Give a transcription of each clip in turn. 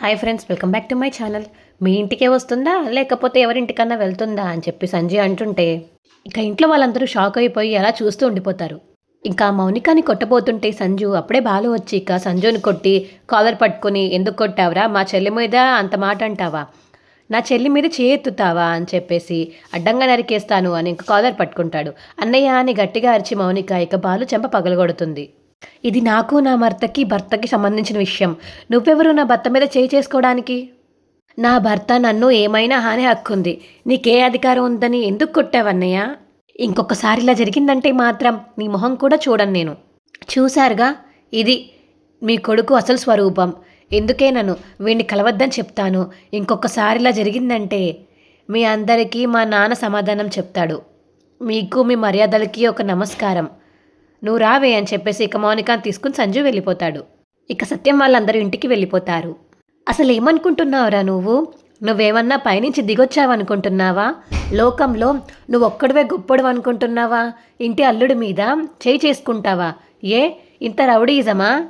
Hi friends welcome back to my channel. మీ ఇంటికే వస్తుందా? లేకపోతే ఎవరింటికన్నా వెళ్తుందా? అని చెప్పి సంజయ్ అంటుంటే ఇక ఇంట్లో వాళ్ళందరూ షాక్ అయిపోయి అలా చూస్తూ ఉండిపోతారు. ఇంకా మౌనికాని కొట్టబోతుంటే సంజు అప్పుడే బాలు వచ్చి ఇక సంజుని కొట్టి కాలర్ పట్టుకొని ఎందుకు కొట్టావురా? మా చెల్లి మీద అంత మాట అంటావా? నా చెల్లి మీద చేయెత్తుతావా అని చెప్పేసి అడ్డంగా నరికేస్తాను అని ఇంక కాలర్ పట్టుకుంటాడు. అన్నయ్య అని గట్టిగా అరిచి మౌనిక ఇక బాలు చెంప పగలగొడుతుంది. ఇది నాకు నా భర్తకి భర్తకి సంబంధించిన విషయం. నువ్వెవరు నా భర్త మీద చేయి చేసుకోవడానికి? నా భర్త నన్ను ఏమైనా హాని హక్కుంది. నీకే అధికారం ఉందని ఎందుకు కొట్టావన్నయ్య? ఇంకొకసారి ఇలా జరిగిందంటే మాత్రం నీ మొహం కూడా చూడను నేను. చూశారుగా ఇది మీ కొడుకు అసలు స్వరూపం. ఎందుకే నన్ను వీడిని కలవద్దని చెప్తాను? ఇంకొకసారి ఇలా జరిగిందంటే మీ అందరికీ మా నాన్న సమాధానం చెప్తాడు. మీకు మీ మర్యాదలకి ఒక నమస్కారం. నువ్వు రావే అని చెప్పేసి ఇక మౌనికాని తీసుకుని సంజు వెళ్ళిపోతాడు. ఇక సత్యం వాళ్ళందరూ ఇంటికి వెళ్ళిపోతారు. అసలు ఏమనుకుంటున్నావురా నువ్వు? నువ్వేమన్నా పైనుంచి దిగొచ్చావనుకుంటున్నావా? లోకంలో నువ్వు ఒక్కడివే గొప్పడు అనుకుంటున్నావా ఇంటి అల్లుడి మీద చేయి చేసుకుంటావా? ఏ? ఇంత రౌడీజమా?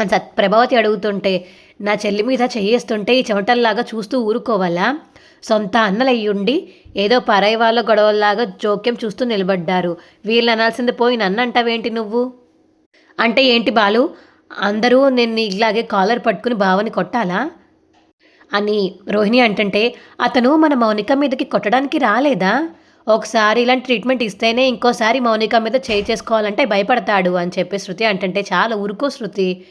అని సత్ ప్రభావతి అడుగుతుంటే నా చెల్లి మీద చేయేస్తుంటే ఈ చెమటల్లాగా చూస్తూ ఊరుకోవాలా? సొంత అన్నలయ్యుండి ఏదో పరాయి వాళ్ళ గొడవల్లాగా జోక్యం చూస్తూ నిలబడ్డారు. వీళ్ళు అనాల్సింది పోయి నన్ను అంటావేంటి నువ్వు? అంటే ఏంటి బాలు? అందరూ నేను ఇలాగే కాలర్ పట్టుకుని బావని కొట్టాలా? అని రోహిణి అంటుంటే అతను మన మౌనిక మీదకి కొట్టడానికి రాలేదా? ఒకసారి ఇలాంటి ట్రీట్మెంట్ ఇస్తేనే ఇంకోసారి మౌనిక మీద చేయి చేసుకోవాలంటే భయపడతాడు అని చెప్పి శృతి అంటుంటే చాలా ఊరుకో శృతి.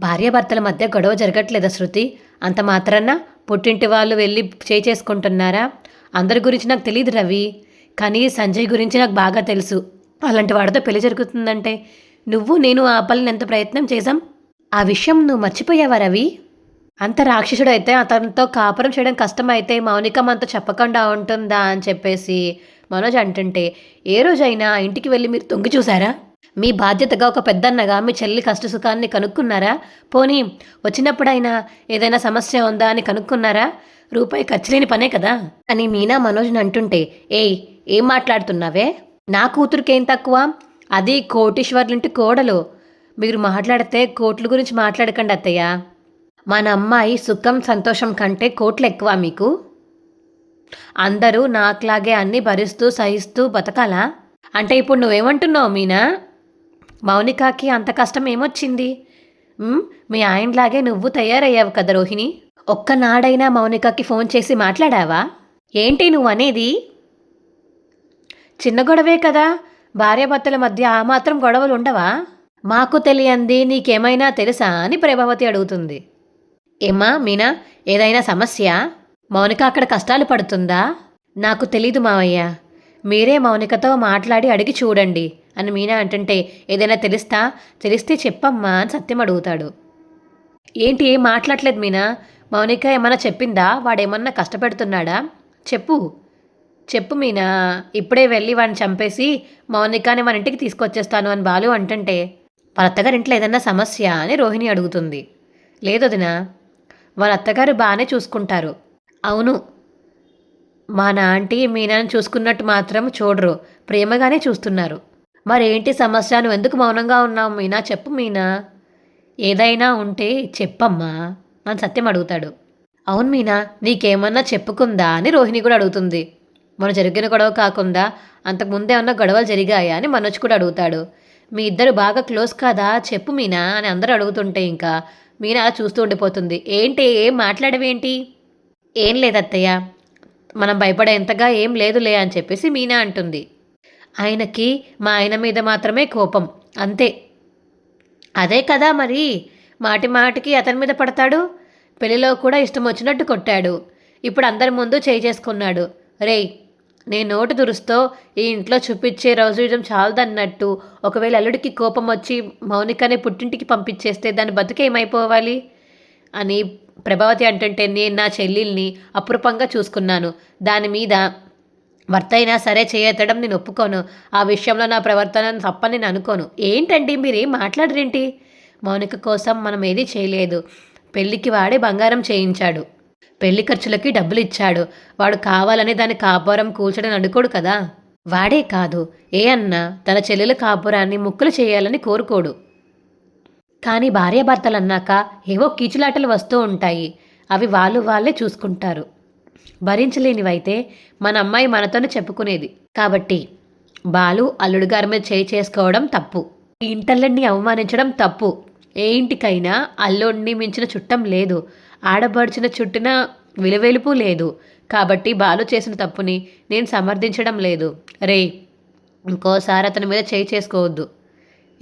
భార్యాభర్తల మధ్య గొడవ జరగట్లేదా శృతి? అంత మాత్రాన? పుట్టింటి వాళ్ళు వెళ్ళి చేయి చేసుకుంటున్నారా? అందరి గురించి నాకు తెలియదు రవి కానీ సంజయ్ గురించి నాకు బాగా తెలుసు. అలాంటి వాడితో పెళ్ళి జరుగుతుందంటే నువ్వు నేను ఆపాలని ఎంత ప్రయత్నం చేశాం? ఆ విషయం నువ్వు మర్చిపోయావా రవి? అంత రాక్షసుడు అయితే అతనితో కాపురం చేయడం కష్టమైతే మౌనిక మనతో చెప్పకుండా ఉంటుందా అని చెప్పేసి మనోజ్ అంటుంటే ఏ రోజైనా ఆ ఇంటికి వెళ్ళి మీరు తొంగి చూసారా మీ బాధ్యతగా ఒక పెద్దన్నగా మీ చెల్లి కష్ట సుఖాన్ని కనుక్కున్నారా? పోనీ వచ్చినప్పుడైనా ఏదైనా సమస్య ఉందా అని కనుక్కున్నారా? రూపాయి ఖర్చు లేని పనే కదా? అని మీనా మనోజ్ని అంటుంటే ఏయ్ ఏం మాట్లాడుతున్నావే? నా కూతురికేం తక్కువ? అది కోటీశ్వర్లింటి కోడలు. మీరు మాట్లాడితే కోట్ల గురించి మాట్లాడకండి అత్తయ్య. మన అమ్మాయి సుఖం సంతోషం కంటే కోట్లు ఎక్కువ మీకు? అందరూ నాకులాగే అన్నీ భరిస్తూ సహిస్తూ బతకాలా? అంటే ఇప్పుడు నువ్వేమంటున్నావు మీనా? మౌనికాకి అంత కష్టం ఏమొచ్చింది? మీ ఆయనలాగే నువ్వు తయారయ్యావు కదా రోహిణి? ఒక్కనాడైనా మౌనికకి ఫోన్ చేసి మాట్లాడావా? ఏంటి నువ్వు అనేది చిన్న గొడవే కదా. భార్యాభర్తల మధ్య ఆ మాత్రం గొడవలు ఉండవా మాకు తెలియంది నీకేమైనా తెలుసా అని ప్రభావతి అడుగుతుంది. ఏమ్మా మీనా ఏదైనా సమస్య? మౌనిక అక్కడ కష్టాలు పడుతుందా? నాకు తెలీదు మావయ్య. మీరే మౌనికతో మాట్లాడి అడిగి చూడండి అని మీనా అంటుంటే ఏదైనా తెలుస్తా? తెలిస్తే చెప్పమ్మా అని సత్యం అడుగుతాడు. ఏంటి ఏం మాట్లాడలేదు మీనా? మౌనిక ఏమన్నా చెప్పిందా? వాడేమన్నా కష్టపెడుతున్నాడా? చెప్పు. చెప్పు మీనా. ఇప్పుడే వెళ్ళి వాడిని చంపేసి మౌనికాని మన ఇంటికి తీసుకొచ్చేస్తాను అని బాలు అంటుంటే వాళ్ళ అత్తగారి ఇంట్లో ఏదన్నా సమస్య? అని రోహిణి అడుగుతుంది. లేదు వదినా. వాళ్ళ అత్తగారు బాగానే చూసుకుంటారు. అవును. మా నాంటి మీనాని చూసుకున్నట్టు మాత్రం చూడరు. ప్రేమగానే చూస్తున్నారు. మరేంటి సమస్య? నువ్వు ఎందుకు మౌనంగా ఉన్నావు మీనా? చెప్పు మీనా. ఏదైనా ఉంటే చెప్పమ్మా. అని సత్యం అడుగుతాడు. అవును మీనా నీకేమన్నా చెప్పుకుందా అని రోహిణి కూడా అడుగుతుంది. మన జరిగిన గొడవ కాకుండా అంతకుముందే ఏమన్నా గొడవలు జరిగాయా అని మనోజ్ కూడా అడుగుతాడు. మీ ఇద్దరు బాగా క్లోజ్ కాదా? చెప్పు మీనా అని అందరూ అడుగుతుంటే ఇంకా మీనా అలా చూస్తూ ఉండిపోతుంది. ఏంటి? ఏం మాట్లాడవేంటి? ఏం లేదత్తయ్య మనం భయపడేంతగా ఏం లేదులే అని చెప్పేసి మీనా అంటుంది. ఆయనకి మా ఆయన మీద మాత్రమే కోపం. అంతే. అదే కదా మరి? మాటి మాటికి అతని మీద పడతాడు? పెళ్ళిలో కూడా ఇష్టం వచ్చినట్టు కొట్టాడు. ఇప్పుడు అందరి ముందు చేయి చేసుకున్నాడు. రేయ్ నేను నోటి దురుస్తో ఈ ఇంట్లో చూపించే రోజు చాలదన్నట్టు ఒకవేళ అల్లుడికి కోపం వచ్చి మౌనికని పుట్టింటికి పంపించేస్తే దాని బతుకేమైపోవాలి అని ప్రభావతి అంటుంటే నేను నా చెల్లెల్ని అపురూపంగా చూసుకున్నాను. దాని మీద భర్త అయినా సరే చేయెత్తడం నేను ఒప్పుకోను. ఆ విషయంలో నా ప్రవర్తన తప్పని నేను అనుకోను. ఏంటండి మీరేం మాట్లాడరేంటి? మౌనిక కోసం మనం ఏదీ చేయలేదు. పెళ్ళికి వాడే బంగారం చేయించాడు. పెళ్ళి ఖర్చులకి డబ్బులు ఇచ్చాడు. వాడు కావాలని దాని కాపురం కూల్చడం అడుకోడు కదా? వాడే కాదు. ఏ అన్న తన చెల్లెల కాపురాన్ని ముక్కులు చేయాలని కోరుకోడు. కానీ భార్యాభర్తలు అన్నాక ఏవో కీచులాటలు వస్తూ ఉంటాయి. అవి వాళ్ళు వాళ్ళే చూసుకుంటారు. భరించలేనివైతే మన అమ్మాయి మనతోనే చెప్పుకునేది. కాబట్టి బాలు అల్లుడు గారి మీద చేయి చేసుకోవడం తప్పు. ఈ అవమానించడం తప్పు. ఏ ఇంటికైనా అల్లుడిని మించిన చుట్టం లేదు. ఆడబడిచిన చుట్టిన విలువెలుపు లేదు. కాబట్టి బాలు చేసిన తప్పుని నేను సమర్థించడం లేదు. రే ఇంకోసారి అతని మీద చేయి చేసుకోవద్దు.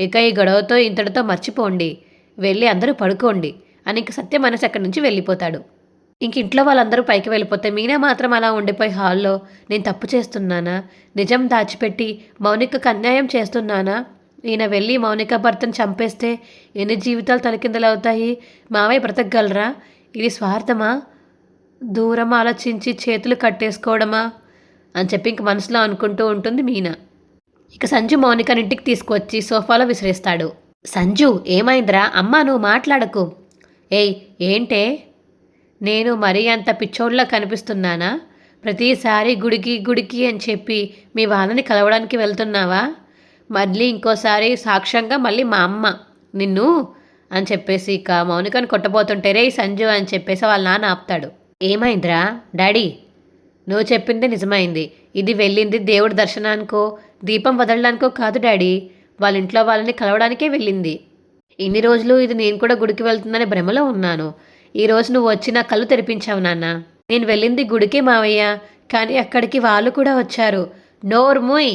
ఇక ఈ గొడవతో ఇంతటితో మర్చిపోండి. వెళ్ళి అందరూ పడుకోండి అని ఇంక సత్య మనసు అక్కడి నుంచి వెళ్ళిపోతాడు. ఇంక ఇంట్లో వాళ్ళందరూ పైకి వెళ్ళిపోతే మీనా మాత్రం అలా ఉండిపోయి హాల్లో నేను తప్పు చేస్తున్నానా? నిజం దాచిపెట్టి మౌనికకు అన్యాయం చేస్తున్నానా? ఈయన వెళ్ళి మౌనిక భర్తను చంపేస్తే ఎన్ని జీవితాలు తలకిందలవుతాయి మావయ్య బ్రతకగలరా? ఇది స్వార్థమా? దూరం ఆలోచించి చేతులు కట్టేసుకోవడమా? అని చెప్పి ఇంక మనసులో అనుకుంటూ ఉంటుంది మీనా. ఇక సంజు మౌనికని ఇంటికి తీసుకొచ్చి సోఫాలో విసిరేస్తాడు. సంజు ఏమైందిరా? అమ్మా నువ్వు మాట్లాడకు. ఏయ్ ఏంటే? నేను మరీ అంత పిచ్చోళ్ళ కనిపిస్తున్నానా? ప్రతిసారి గుడికి గుడికి అని చెప్పి మీ వాళ్ళని కలవడానికి వెళ్తున్నావా? మళ్ళీ ఇంకోసారి సాక్ష్యంగా మళ్ళీ మా అమ్మ నిన్ను అని చెప్పేసి ఇక మౌనికని కొట్టబోతుంటే రే సంజు అని చెప్పేసి వాళ్ళ నాన్న ఆపుతాడు. ఏమైందిరా? డాడీ నువ్వు చెప్పింది నిజమైంది. ఇది వెళ్ళింది దేవుడి దర్శనానికో దీపం వదలడానికో కాదు డాడీ. వాళ్ళ ఇంట్లో వాళ్ళని కలవడానికే వెళ్ళింది. ఇన్ని రోజులు ఇది నేను కూడా గుడికి వెళ్తుందనే భ్రమలో ఉన్నాను. ఈ రోజు నువ్వు వచ్చి నా కళ్ళు తెరిపించావు నాన్న. నేను వెళ్ళింది గుడికే మావయ్య. కానీ అక్కడికి వాళ్ళు కూడా వచ్చారు. నోర్ముయ్!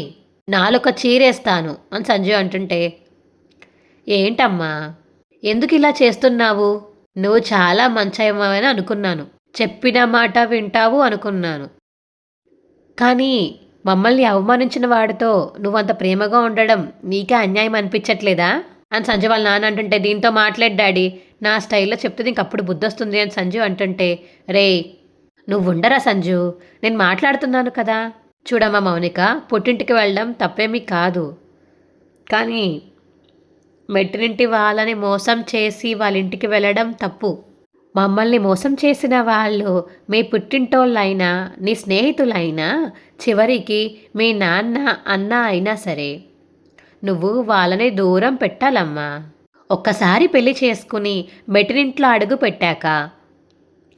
నాలుక చీరేస్తాను అని సంజయ్ అంటుంటే ఏంటమ్మా? ఎందుకు ఇలా చేస్తున్నావు? నువ్వు చాలా మంచమని అనుకున్నాను. చెప్పిన మాట వింటావు అనుకున్నాను. కానీ మమ్మల్ని అవమానించిన వాడితో నువ్వంత ప్రేమగా ఉండడం నీకే అన్యాయం అనిపించట్లేదా? అని సంజయ్ వాళ్ళ నాన్న అంటుంటే దీంతో మాట్లాడు డాడీ. నా స్టైల్లో చెప్తే నీకు అప్పుడు బుద్ధి వస్తుంది అని సంజు అంటుంటే రే నువ్వు ఉండరా సంజు నేను మాట్లాడుతున్నాను కదా. చూడమ్మా మౌనిక పుట్టింటికి వెళ్ళడం తప్పేమీ కాదు. కానీ మెట్టినింటి వాళ్ళని మోసం చేసి వాళ్ళ ఇంటికి వెళ్ళడం తప్పు. మమ్మల్ని మోసం చేసిన వాళ్ళు మీ పుట్టింటోళ్ళైనా నీ స్నేహితులైనా చివరికి మీ నాన్న అన్న అయినా సరే. నువ్వు వాళ్ళని దూరం పెట్టాలమ్మా. ఒక్కసారి పెళ్ళి చేసుకుని మెట్టినింట్లో అడుగు పెట్టాక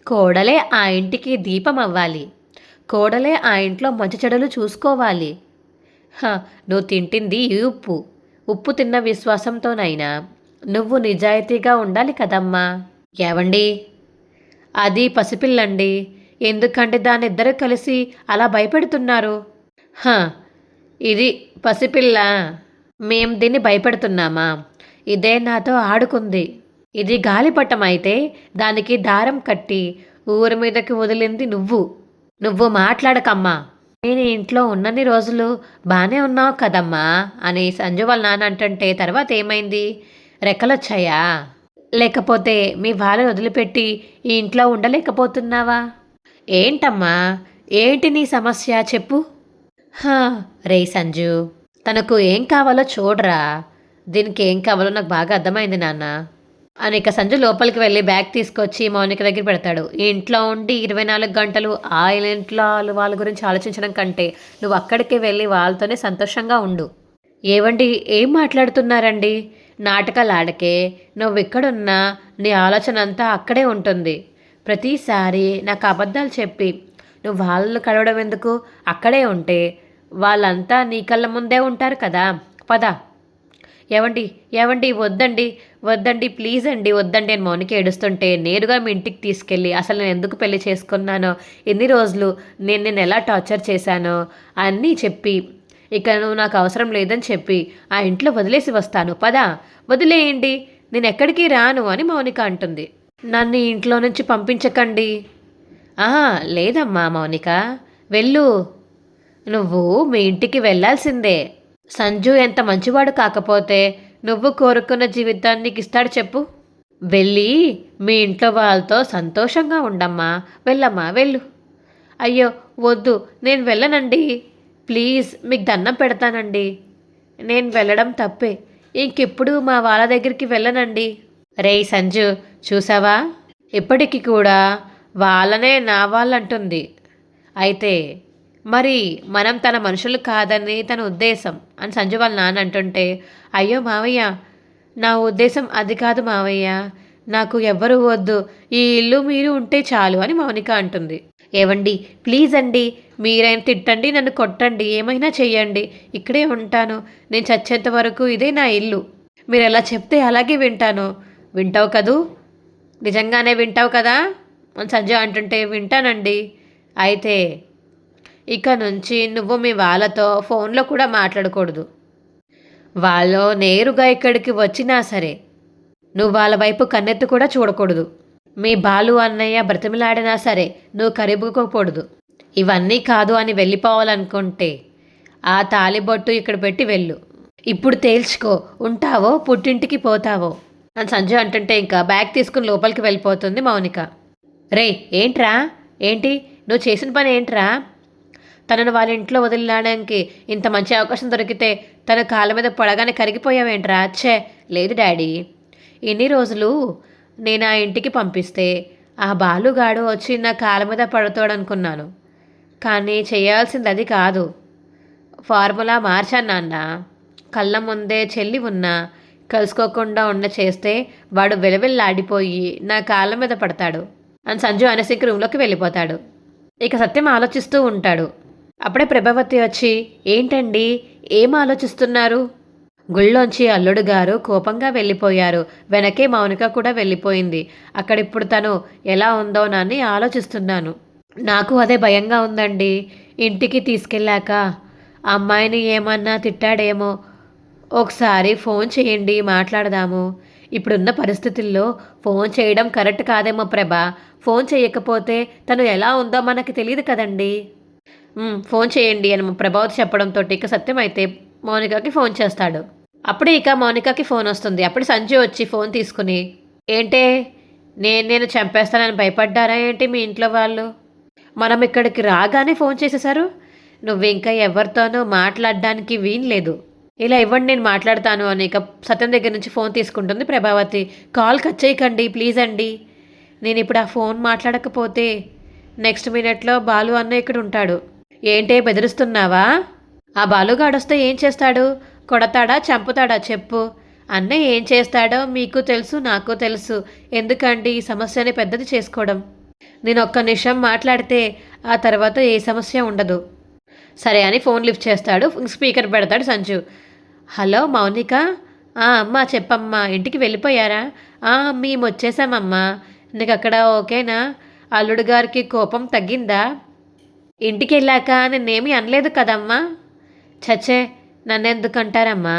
కోడలే ఆ ఇంటికి దీపం అవ్వాలి. కోడలే ఆ ఇంట్లో మంచి చెడలు చూసుకోవాలి. హ, నువ్వు తింటింది ఈ ఉప్పు. ఉప్పు తిన్న విశ్వాసంతోనైనా నువ్వు నిజాయితీగా ఉండాలి కదమ్మా. ఏవండి? అది పసిపిల్లండి. ఎందుకంటే దానిద్దరూ కలిసి అలా భయపెడుతున్నారు. ఇది పసిపిల్ల. మేం దీన్ని భయపెడుతున్నామా? ఇదే నాతో ఆడుకుంది. ఇది గాలిపటం అయితే దానికి దారం కట్టి ఊరి మీదకి వదిలింది నువ్వు. నువ్వు మాట్లాడకమ్మా. నేను ఇంట్లో ఉన్నన్ని రోజులు బాగానే ఉన్నావు కదమ్మా అని సంజు వాళ్ళ నాన్న అంటుంటే తర్వాత ఏమైంది? రెక్కలొచ్చాయా? లేకపోతే మీ వాళ్ళని వదిలిపెట్టి ఈ ఇంట్లో ఉండలేకపోతున్నావా? ఏంటమ్మా? ఏంటి నీ సమస్య చెప్పు. హా రే సంజు తనకు ఏం కావాలో చూడరా. దీనికి ఏం కావాలో నాకు బాగా అర్థమైంది నాన్న. అని ఇక సంజు లోపలికి వెళ్ళి బ్యాగ్ తీసుకొచ్చి మౌనిక దగ్గర పెడతాడు. ఈ ఇంట్లో ఉండి ఇరవై నాలుగు గంటలు ఆ ఇంట్లో వాళ్ళ గురించి ఆలోచించడం కంటే నువ్వు అక్కడికి వెళ్ళి వాళ్ళతోనే సంతోషంగా ఉండు. ఏవండి? ఏం మాట్లాడుతున్నారండి? నాటకాలు ఆడకే నువ్వు ఎక్కడున్నా నీ ఆలోచన అంతా అక్కడే ఉంటుంది. ప్రతిసారి నాకు అబద్ధాలు చెప్పి నువ్వు వాళ్ళు కలవడం ఎందుకు? అక్కడే ఉంటే వాళ్ళంతా నీ కళ్ళ ముందే ఉంటారు కదా. పద. ఏవండి ఏవండి వద్దండి వద్దండి ప్లీజ్ అండి వద్దండి అని మౌనికి ఏడుస్తుంటే నేరుగా మీ ఇంటికి తీసుకెళ్ళి అసలు నేను ఎందుకు పెళ్ళి చేసుకున్నానో ఎన్ని రోజులు నేను నేను ఎలా టార్చర్ చేశానో అన్నీ చెప్పి ఇక నువ్వు నాకు అవసరం లేదని చెప్పి ఆ ఇంట్లో వదిలేసి వస్తాను పదా వదిలేయండి నేను ఎక్కడికి రాను అని మౌనిక అంటుంది. నన్ను ఇంట్లో నుంచి పంపించకండి. ఆహా లేదమ్మా మౌనిక వెళ్ళు నువ్వు మీ ఇంటికి వెళ్ళాల్సిందే సంజు ఎంత మంచివాడు కాకపోతే నువ్వు కోరుకున్న జీవితాన్ని నీకు ఇస్తాడు చెప్పు. వెళ్ళి మీ ఇంట్లో వాళ్ళతో సంతోషంగా ఉండమ్మా. వెళ్ళమ్మా వెళ్ళు. అయ్యో వద్దు నేను వెళ్ళనండి. ప్లీజ్ మీకు దండం పెడతానండి. నేను వెళ్ళడం తప్పే. ఇంకెప్పుడు మా వాళ్ళ దగ్గరికి వెళ్ళనండి. రేయ్ సంజు చూసావా? ఇప్పటికి కూడా వాళ్ళనే నా వాళ్ళంటుంది. అయితే మరి మనం తన మనుషులు కాదని తన ఉద్దేశం అని సంజు వాళ్ళ నాన్న అంటుంటే అయ్యో మావయ్య నా ఉద్దేశం అది కాదు మావయ్య. నాకు ఎవ్వరు వద్దు. ఈ ఇల్లు మీరు ఉంటే చాలు అని మౌనిక అంటుంది. ఏవండి ప్లీజ్ అండి మీరైనా తిట్టండి నన్ను కొట్టండి ఏమైనా చెయ్యండి. ఇక్కడే ఉంటాను. నేను చచ్చేంత వరకు ఇదే నా ఇల్లు. మీరు ఎలా చెప్తే అలాగే వింటాను. వింటావు కదూ? నిజంగానే వింటావు కదా? అని సంజయ్ అంటుంటే వింటానండి. అయితే ఇక నుంచి నువ్వు మీ వాళ్ళతో ఫోన్లో కూడా మాట్లాడకూడదు. వాళ్ళు నేరుగా ఇక్కడికి వచ్చినా సరే నువ్వు వాళ్ళ వైపు కన్నెత్తి కూడా చూడకూడదు. మీ బాలు అన్నయ్య బ్రతిమిలాడినా సరే నువ్వు కరిబుకోకూడదు ఇవన్నీ కాదు అని వెళ్ళిపోవాలనుకుంటే ఆ తాలిబొట్టు ఇక్కడ పెట్టి వెళ్ళు. ఇప్పుడు తేల్చుకో ఉంటావో పుట్టింటికి పోతావో అని సంజయ్ అంటుంటే ఇంకా బ్యాగ్ తీసుకుని లోపలికి వెళ్ళిపోతుంది మౌనిక. రే ఏంట్రా? ఏంటి? నువ్వు చేసిన పని ఏంట్రా? తనను వాళ్ళ ఇంట్లో వదిలినాడానికి ఇంత మంచి అవకాశం దొరికితే తన కాళ్ళ మీద పడగానే కరిగిపోయావేంట్రా? ఛే లేదు డాడీ. ఇన్ని రోజులు నేను ఆ ఇంటికి పంపిస్తే ఆ బాలుగాడు వచ్చి నా కాళ్ళ మీద పడతాడనుకున్నాను. కానీ చేయాల్సింది అది కాదు. ఫార్ములా మార్చాను నాన్న. కళ్ళ ముందే చెల్లి ఉన్నా కలుసుకోకుండా ఉన్న చేస్తే వాడు వెలవెల్లాడిపోయి నా కాళ్ళ మీద పడతాడు. అని సంజు అనసిక్ రూమ్లోకి వెళ్ళిపోతాడు. ఇక సత్యం ఆలోచిస్తూ ఉంటాడు. అప్పుడే ప్రభావతి వచ్చి ఏంటండి? ఏం ఆలోచిస్తున్నారు? గుళ్ళోంచి అల్లుడు గారు కోపంగా వెళ్ళిపోయారు. వెనకే మౌనిక కూడా వెళ్ళిపోయింది. అక్కడిప్పుడు తను ఎలా ఉందోనని ఆలోచిస్తున్నాను. నాకు అదే భయంగా ఉందండి. ఇంటికి తీసుకెళ్ళాక అమ్మాయిని ఏమన్నా తిట్టాడేమో ఒకసారి ఫోన్ చేయండి మాట్లాడదాము. ఇప్పుడున్న పరిస్థితుల్లో ఫోన్ చేయడం కరెక్ట్ కాదేమో ప్రభా. ఫోన్ చేయకపోతే తను ఎలా ఉందో మనకి తెలియదు కదండీ. ఫోన్ చేయండి అని ప్రభావతి చెప్పడంతో ఇక సత్యం అయితే మౌనికకి ఫోన్ చేస్తాడు. అప్పుడే ఇక మౌనికకి ఫోన్ వస్తుంది. అప్పుడు సంజయ్ వచ్చి ఫోన్ తీసుకుని ఏంటే నేను నేను చంపేస్తానని భయపడ్డారా ఏంటి మీ ఇంట్లో వాళ్ళు? మనం ఇక్కడికి రాగానే ఫోన్ చేసేసారు నువ్వు ఇంకా ఎవరితోనూ మాట్లాడడానికి వీన్లేదు ఇలా ఇవ్వండి నేను మాట్లాడతాను అని ఇక సత్యం దగ్గర నుంచి ఫోన్ తీసుకుంటుంది ప్రభావతి. కాల్ కట్ చేయకండి ప్లీజ్ అండి. నేను ఇప్పుడు ఆ ఫోన్ మాట్లాడకపోతే నెక్స్ట్ మినిట్లో బాలు అన్న ఇక్కడ ఉంటాడు. ఏంటే బెదిరిస్తున్నావా? ఆ బాలుగాడు వస్తే ఏం చేస్తాడు? కొడతాడా చంపుతాడా చెప్పు. అన్నయ్య ఏం చేస్తాడో మీకు తెలుసు నాకు తెలుసు. ఎందుకండి ఈ సమస్యని పెద్దది చేసుకోవడం? నేను ఒక్క నిమిషం మాట్లాడితే ఆ తర్వాత ఏ సమస్య ఉండదు. సరే అని ఫోన్ లిఫ్ట్ చేస్తాడు స్పీకర్ పెడతాడు సంజు. హలో మౌనిక? ఆ, అమ్మా చెప్పమ్మా. ఇంటికి వెళ్ళిపోయారా? ఆ, మేము వచ్చేసామమ్మా నీకు అక్కడ ఓకేనా? అల్లుడు గారికి కోపం తగ్గిందా? ఇంటికి వెళ్ళాక నిన్నేమీ అనలేదు కదమ్మా? చచ్చే నన్నెందుకు అంటారమ్మా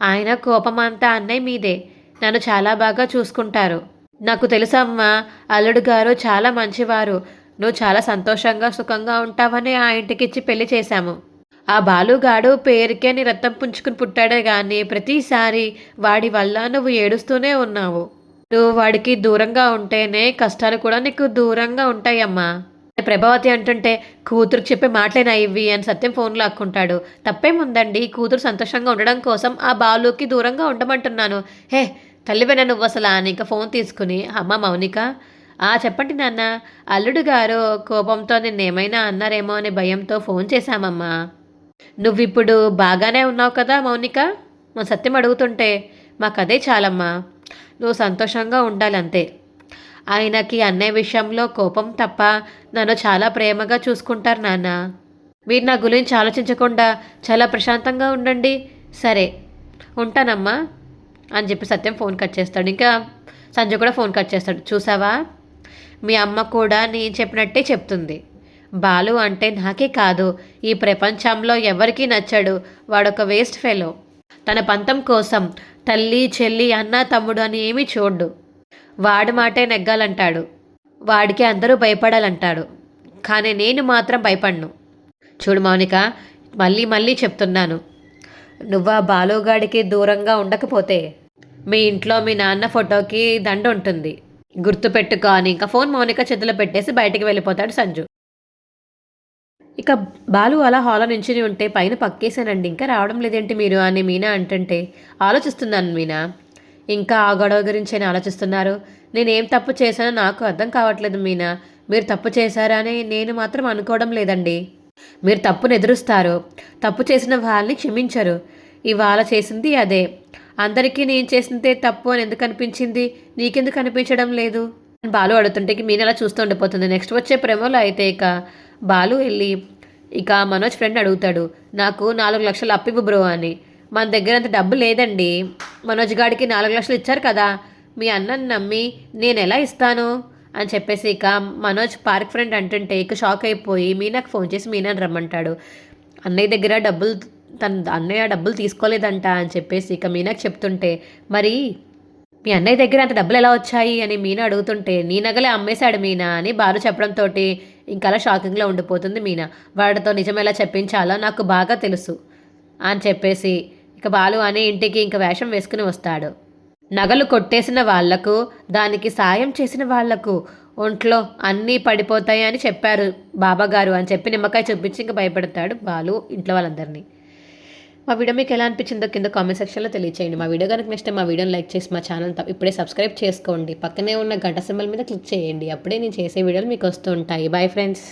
ఆయన కోపం అంతా అన్నయ్య మీదే. నన్ను చాలా బాగా చూసుకుంటారు. నాకు తెలుసమ్మా అల్లుడు గారు చాలా మంచివారు. నువ్వు చాలా సంతోషంగా సుఖంగా ఉంటావని ఆ ఇంటికిచ్చి పెళ్ళి చేశాము. ఆ బాలుగాడు పేరుకే నీ రక్తం పుంజుకుని పుట్టాడే గాని ప్రతిసారి వాడి వల్ల నువ్వు ఏడుస్తూనే ఉన్నావు. నువ్వు వాడికి దూరంగా ఉంటేనే కష్టాలు కూడా నీకు దూరంగా ఉంటాయమ్మా. ప్రభావతి అంటుంటే కూతురు చెప్పే మాటలేనా ఇవి? అని సత్యం ఫోన్ లాక్కుంటాడు. తప్పేముందండి? కూతురు సంతోషంగా ఉండడం కోసం ఆ బాలుకి దూరంగా ఉండమంటున్నాను. హే తల్లివెన నువ్వు అసలు? అని ఇంకా ఫోన్ తీసుకుని అమ్మ మౌనిక ఆ చెప్పండి నాన్న. అల్లుడు గారు కోపంతో నిన్నేమైనా అన్నారేమో అనే భయంతో ఫోన్ చేశామమ్మా. నువ్విప్పుడు బాగానే ఉన్నావు కదా మౌనిక? మా సత్యం అడుగుతుంటే మాకు అదే చాలమ్మా. నువ్వు సంతోషంగా ఉండాలి అంతే ఆయనకి అన్నయ్య విషయంలో కోపం తప్ప నన్ను చాలా ప్రేమగా చూసుకుంటారు నాన్న. మీరు నా గురించి ఆలోచించకుండా చాలా ప్రశాంతంగా ఉండండి. సరే ఉంటానమ్మా అని చెప్పి సత్యం ఫోన్ కట్ చేస్తాడు. ఇంకా సంజయ్ కూడా ఫోన్ కట్ చేస్తాడు. చూసావా? మీ అమ్మ కూడా నేను చెప్పినట్టే చెప్తుంది. బాలు అంటే నాకే కాదు ఈ ప్రపంచంలో ఎవరికీ నచ్చడు. వాడొక వేస్ట్ ఫెలో. తన పంతం కోసం తల్లి చెల్లి అన్న తమ్ముడు అని ఏమీ చూడ్డు. వాడి మాటే నెగ్గాలంటాడు. వాడికి అందరూ భయపడాలంటాడు. కానీ నేను మాత్రం భయపడను. చూడు మౌనిక మళ్ళీ మళ్ళీ చెప్తున్నాను. నువ్వు ఆ బాలుగాడికి దూరంగా ఉండకపోతే మీ ఇంట్లో మీ నాన్న ఫోటోకి దండ ఉంటుంది గుర్తుపెట్టుకో అని ఇంకా ఫోన్ మౌనిక చేతిలో పెట్టేసి బయటికి వెళ్ళిపోతాడు సంజు. ఇక బాలు అలా హాలో నించుని ఉంటే పైన పక్కేసానండి ఇంకా రావడం లేదేంటి మీరు అని మీనా అంటుంటే ఆలోచిస్తున్నాను మీనా. ఇంకా ఆ గొడవ గురించి అని ఆలోచిస్తున్నారు. నేనేం తప్పు చేశానో నాకు అర్థం కావట్లేదు మీనా. మీరు తప్పు చేశారని నేను మాత్రం అనుకోవడం లేదండి. మీరు తప్పును ఎదురుస్తారు. తప్పు చేసిన వాళ్ళని క్షమించరు. ఇవాళ చేసింది అదే. అందరికీ నేను చేసిందే తప్పు అని ఎందుకు అనిపించింది? నీకెందుకు అనిపించడం లేదు? బాలు అడుగుతుంటే మీన అలా చూస్తూ ఉండిపోతుంది. నెక్స్ట్ వచ్చే ప్రేమలో అయితే ఇక బాలు వెళ్ళి ఇక మనోజ్ ఫ్రెండ్ అడుగుతాడు. నాకు నాలుగు లక్షలు అప్పివ్వు బ్రో అని. మన దగ్గర అంత డబ్బు లేదండి. మనోజ్ గాడికి నాలుగు లక్షలు ఇచ్చారు కదా. మీ అన్నని నమ్మి నేను ఎలా ఇస్తాను? అని చెప్పేసి ఇక మనోజ్ పార్క్ ఫ్రెండ్ అంటుంటే ఇక షాక్ అయిపోయి మీనాకు ఫోన్ చేసి మీనాని రమ్మంటాడు. అన్నయ్య దగ్గర డబ్బులు తన అన్నయ్య డబ్బులు తీసుకోలేదంట. అని చెప్పేసి ఇక మీనాకు చెప్తుంటే మరి మీ అన్నయ్య దగ్గర అంత డబ్బులు ఎలా వచ్చాయి? అని మీనా అడుగుతుంటే నీ నగలే అమ్మేశాడు మీనా అని బాలు చెప్పడంతో ఇంకలా షాకింగ్లో ఉండిపోతుంది మీనా. వాడితో నిజం ఎలా చెప్పించాలో నాకు బాగా తెలుసు. అని చెప్పేసి ఇక బాలు అనే ఇంటికి ఇంక వేషం వేసుకుని వస్తాడు. నగలు కొట్టేసిన వాళ్ళకు దానికి సాయం చేసిన వాళ్ళకు ఒంట్లో అన్నీ పడిపోతాయి అని చెప్పారు బాబాగారు అని చెప్పి నిమ్మకాయ చూపించి ఇంకా భయపడతాడు బాలు ఇంట్లో వాళ్ళందరినీ. మా వీడియో మీకు ఎలా అనిపించిందో కింద కామెంట్ సెక్షన్లో తెలియచేయండి. మా వీడియో కనుక నెక్స్ట్ మా వీడియోని లైక్ చేసి మా ఛానల్ ఇప్పుడే సబ్స్క్రైబ్ చేసుకోండి. పక్కనే ఉన్న గంట సింబల్ మీద క్లిక్ చేయండి. అప్పుడే నేను చేసే వీడియోలు మీకు వస్తూ ఉంటాయి. Bye friends.